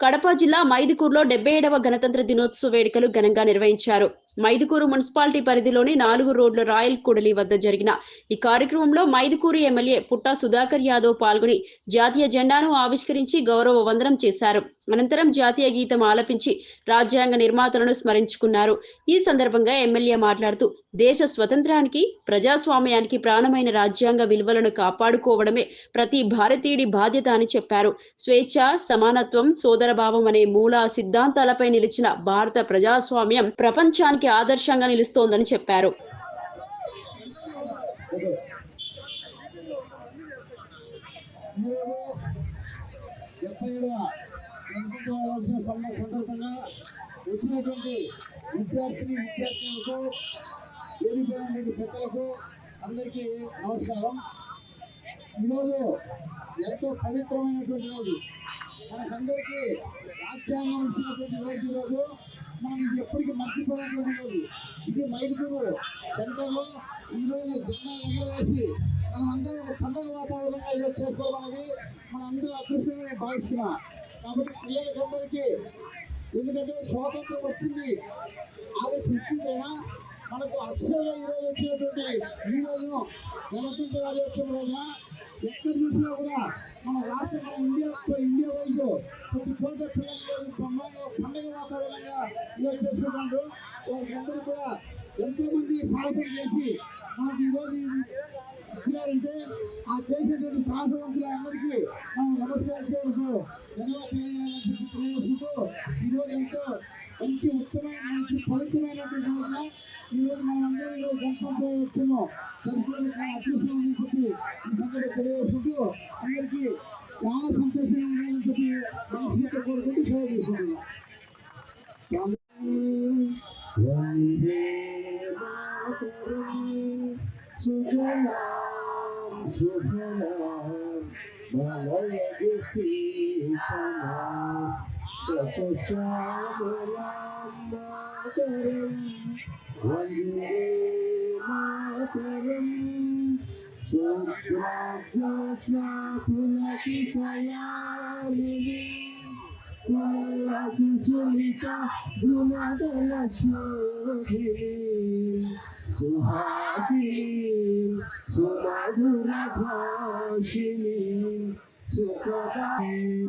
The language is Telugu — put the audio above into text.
కడప జిల్లా మైదుకూరులో డెబ్బై ఏడవ గణతంత్ర దినోత్సవ వేడుకలు ఘనంగా నిర్వహించారు. మైదుకూరు మున్సిపాలిటీ పరిధిలోని నాలుగు రోడ్ల రాయల్ కూడలి వద్ద జరిగిన ఈ కార్యక్రమంలో మైదుకూరు ఎమ్మెల్యే పుట్టా సుధాకర్ యాదవ్ పాల్గొని జాతీయ జెండాను ఆవిష్కరించి గౌరవ వందనం చేశారు. అనంతరం జాతీయ గీతం ఆలపించి రాజ్యాంగ నిర్మాతలను స్మరించుకున్నారు. ఈ సందర్భంగా ఎమ్మెల్యే మాట్లాడుతూ దేశ స్వతంత్రానికి ప్రజాస్వామ్యానికి ప్రాణమైన రాజ్యాంగ విలువలను కాపాడుకోవడమే ప్రతి భారతీయుడి బాధ్యత అని చెప్పారు. స్వేచ్ఛ సమానత్వం సోదరభావం అనే మూల సిద్ధాంతాలపై నిలిచిన భారత ప్రజాస్వామ్యం ప్రపంచానికి ఆదర్శంగా నిలుస్తోందని చెప్పారు. సందర్భంగా వచ్చినటువంటి విద్యార్థిని విద్యార్థులకు అందరికీ నమస్కారం. ఈరోజు ఎంతో పవిత్రమైనటువంటి రోజు. మనకందరికీ రాజ్యాంగం ఇచ్చినటువంటి రోజు. ఈరోజు మనం ఇది ఎప్పటికీ మర్చిపోయినటువంటి రోజు ఇది మైదుగురు సెంటర్లో ఈరోజు జెండా ఎగరవేసి మనం అందరం ఒక పండగ వాతావరణంగా ఈరోజు చేసుకోవడం మన అందరూ అదృష్టంగా నేను భావిస్తున్నా. కాబట్టి పిల్లలకందరికీ ఎందుకంటే స్వాతంత్రం వచ్చింది ఆగస్టు ఫిఫ్టీన్ మనకు అక్షరంగా ఈరోజు వచ్చినటువంటి ఈ రోజును గణతంత్ర రాజ్యోత్సవం రోజున ఎక్కడ చూసినా కూడా మన రాష్ట్ర మన ఇండియా ఇండియా వైజ్ ప్రతి చోట పిల్లలు ఈరోజు పండగ వాతావరణంగా ఇలా చేసుకుంటున్నారు వాళ్ళందరూ కూడా ఎంతో మంది సాహసం చేసి మనకి ఈరోజు ఇచ్చినారంటే ఆ చేసేటువంటి సాహసవంతులందరికీ మనం నమస్కరించేందుకు ధన్యవాదాలు. తెలియజేసుకుంటూ ఈరోజు ఎంతో పవిత్రమైనటువంటి రోజున ఈరోజు మనం అందరం ఈరోజు గణతంత్ర వచ్చాము సరిపోయిన అదృష్టం అని చెప్పి ఈ సందర్భంగా తెలియజేసుకుంటూ అందరికీ చాలా సంతోషంగా ఉండాలని చెప్పి మనస్ఫూర్తిగా కోరుకుంటూ సేవ చేసుకుంటున్నాం వందే మాతరం సుజలాం సుఫలాం మలయజ وتشاء لما ترم والجري ما ترم تترك نفسك لك خيالي ولكن تلك دون الأشهر سهاسين سمدر فاشلين سكرين